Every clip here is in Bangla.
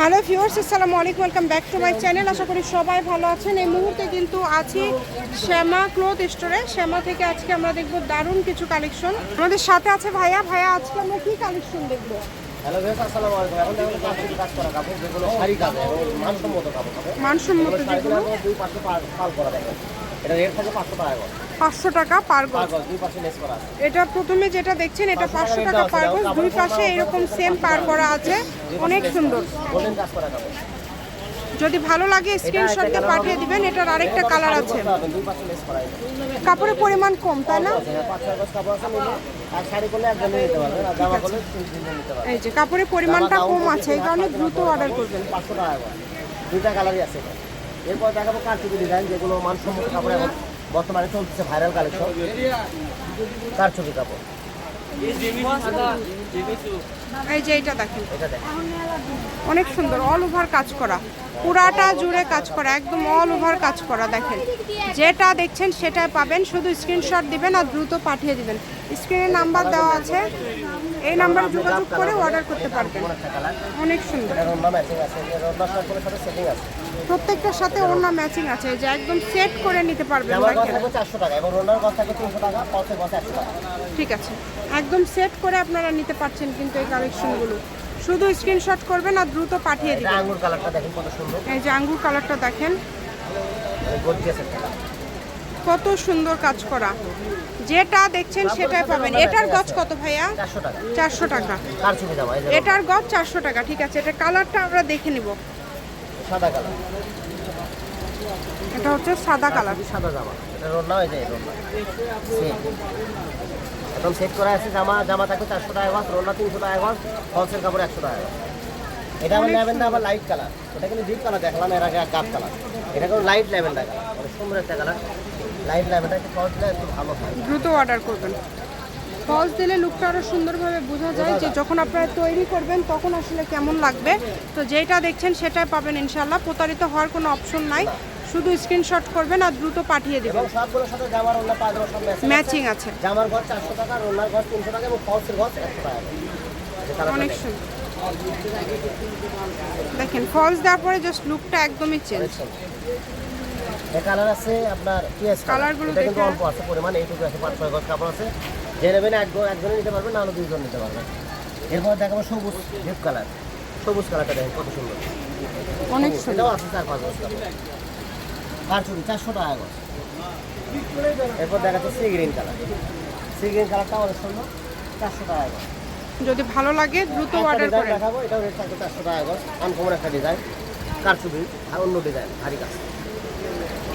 হ্যালো ভিউয়ার্স আসসালামু আলাইকুম welcome back to my channel আশা করি সবাই ভালো আছেন। এই মুহূর্তে কিন্তু আছি শ্যামা ক্লোথ স্টোরে শ্যামা থেকে আজকে আমরা দেখব দারুণ কিছু কালেকশন আমাদের সাথে আছে ভাইয়া। ভাইয়া আজকে আমরা কি কালেকশন দেখব? হ্যালো ভাই আসসালামু আলাইকুম। এখন দেখুন কাপড় কাজ করা কাপড় যেগুলো শাড়ি এবং মানসম্মত কাপড় মানসম্মত যেগুলো আপনার দুই পাশে পাল পাল করা এটা রেট থাকে পাঁচশো টাকা পাঁচশো টাকা পার গজ। এটা প্রথমে যেটা দেখছেন এটা পাঁচশো টাকা পার গজ। দুই পাশে এরকম সেম পার করা আছে। অনেক সুন্দর। যদি ভালো লাগে স্ক্রিনশট দিয়ে পাঠিয়ে দিবেন এটার আরেকটা কালার আছে। কাপড়ের পরিমাণ কম তাই না? এই যে কাপড়ের পরিমাণটা কম আছে এই কারণে দ্রুত অর্ডার করবেন। দুইটা কালারই আছে। এরপর দেখাবো কারচুপি ডিজাইন যেগুলো মানসম্মত কাপড় বর্তমানে চলছে ভাইরাল কালেকশন কার ছবি কাপড়? এই যে এটা দেখেন। অনেক সুন্দর অল ওভার কাজ করা। পুরাটা জুড়ে কাজ করা একদম অল ওভার কাজ করা দেখেন। যেটা দেখছেন সেটা পাবেন শুধু স্ক্রিনশট দিবেন আর দ্রুত পাঠিয়ে দিবেন। স্ক্রিনে নাম্বার দেওয়া আছে। এই নাম্বারে যোগাযোগ করে অর্ডার করতে পারবেন। অনেক সুন্দর। প্রত্যেকটার সাথে অন্য ম্যাচিং আছে। যে একদম সেট করে নিতে পারবেন ঠিক আছে। একদম সেট করে আপনারা নিতে পারছেন কিন্তু এই কালেকশনগুলো শুধু স্ক্রিনশট করবেন আর দ্রুত পাঠিয়ে দিবেন। আঙ্গুর কালারটা দেখেন কত সুন্দর। এই যে আঙ্গুর কালারটা দেখেন। কত সুন্দর কাজ করা। যেটা দেখছেন সেটাই পাবেন। এটার গজ কত ভাইয়া? চারশো টাকা। এটার গজ চারশো টাকা ঠিক আছে। এটা কালারটা আমরা দেখে নিব। সাদা কালার। এটা হচ্ছে সাদা কালার। সাদা জামা? এটা রন্না এই যে রন্না সেম একদম সেট করা আছে জামা জামা থাকবে চারশো টাকা গজ রন্না তিনশো টাকা গজ ফলসের কাপড় একশো টাকা গজ এটা আবার ল্যাভেন্ডার আবার লাইট কালার ওটা কিন্তু ডিপ কালার দেখলাম এর আগে গাপ কালার এটা কিন্তু লাইট ল্যাভেন্ডার কালার সুন্দর একটা কালার লাইট ল্যাভেন্ডার ফলস দিলে একটু ভালো হয়। দ্রুত অর্ডার করবেন। ফলস দিলে লুকটা আরও সুন্দরভাবে বোঝা যায় যে যখন আপনারা তৈরি করবেন তখন আসলে কেমন লাগবে। তো যেটা দেখছেন সেটাই পাবেন ইনশাল্লাহ প্রতারিত হওয়ার কোনো অপশন নাই। শুধু স্ক্রিনশট করবেন আর দ্রুত পাঠিয়ে দেবেন। সবগুলোর সাথে জামার রন্না পাঁচ সব ম্যাচিং আছে। জামার ঘর চারশো টাকা রোনার ঘর তিনশো টাকা এবং ফলসের ঘর একশো টাকা। অনেক সুন্দর। দেখেন ফলস দেওয়ার পরে জাস্ট লুকটা একদমই চেঞ্জ কালার আছে আপনার পিএস কালার। কালারগুলো এটা কিন্তু অল্প আছে পরিমাণ এইটুকু আছে পাঁচ ছয় গজ কাপড় আছে। যে নেবেন এক একজনে নিতে পারবেন না হলে দুইজন নিতে পারবেন। এরপর দেখাবো সবুজ ডিপ কালার। সবুজ কালারটা দেখেন কত সুন্দর। অনেক এটাও আছে চার পাঁচ গজ কাপড়। আর চুরি চারশো টাকা গজ। এরপর দেখাচ্ছে sea green colour. Sea green কালারটা অনেক সুন্দর চারশো টাকা গজ। যদি ভালো লাগে দ্রুত অর্ডার ডিজাইন দেখাবো এটাও রেট থাকবে চারশো টাকা গজ। আনকমন একটা ডিজাইন কারচুপি আর অন্য ডিজাইন ভারী কাজ।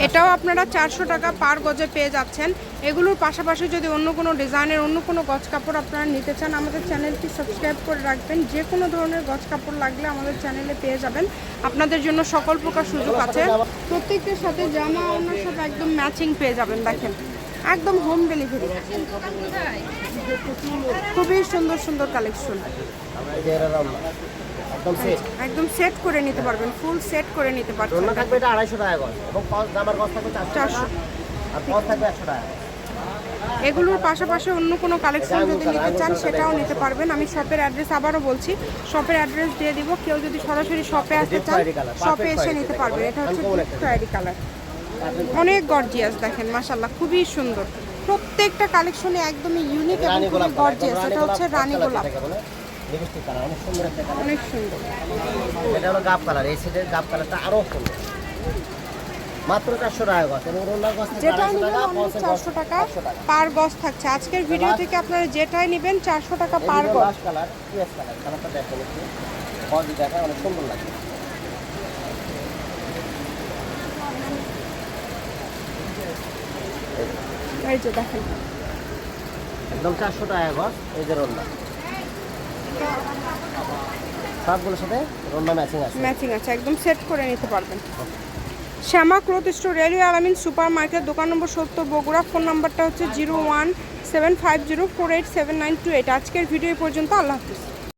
এটাও আপনারা চারশো টাকা পার গজে পেয়ে যাচ্ছেন। এগুলোর পাশাপাশি যদি অন্য কোনো ডিজাইনের, অন্য কোনো গজ কাপড় আপনারা নিতে চান, আমাদের চ্যানেলটি সাবস্ক্রাইব করে রাখবেন। যে কোনো ধরনের গজ কাপড় লাগলে আমাদের চ্যানেলে পেয়ে যাবেন। আপনাদের জন্য সকল প্রকার সুযোগ আছে। প্রত্যেকটার সাথে জামা ওনার সাথে একদম ম্যাচিং পেয়ে যাবেন, দেখেন। একদম হোম ডেলিভারি খুবই সুন্দর সুন্দর কালেকশন একদম সেট করে নিতে পারবেন ফুল সেট করে নিতে পারবেন থাকবে এটা আড়াইশো টাকা গজ এবং জামার গজ থাকবে চারশো চারশো। টাকা আর ফল থাকবে একশো টাকা। এগুলোর পাশাপাশি অন্য কোনো কালেকশন যদি নিতে চান সেটাও নিতে পারবেন। আমি শপের অ্যাড্রেস আবারও বলছি শপের অ্যাড্রেস দিয়ে দিব। কেউ যদি সরাসরি শপে আসতে চান শপে এসে নিতে পারবেন। এটা হচ্ছে কালার অনেক গর্জিয়াস দেখেন মাশাল্লাহ খুবই সুন্দর। প্রত্যেকটা কালেকশনে একদমই ইউনিক এবং খুবই গর্জিয়াস এটা হচ্ছে রানী গোলাপ। অনেক সুন্দর এটা হলো কালার এই গাপ কালারটা সুন্দর। মাত্র চারশো টাকা গজ এবং রোলার গজ থাকবে নেবেন অনলি চারশো টাকা। পার থাকছে। আজকের ভিডিও থেকে আপনারা যেটাই নেবেন চারশো টাকা পার কালার কালারটা দেখেন একটু। অনেক সুন্দর লাগে এই যে দেখেন। একদম চারশো টাকা গজ এই যে রোল্লা সবগুলোর সাথে রোল্লা ম্যাচিং আছে। ম্যাচিং আছে একদম সেট করে নিতে পারবেন। Shyama cloth store railway Alamin supermarket দোকান নম্বর সত্তর বগুড়া ফোন নাম্বারটা হচ্ছে zero one seven five zero four eight seven nine two eight. আজকের ভিডিও পর্যন্ত আল্লাহ হাফিজ।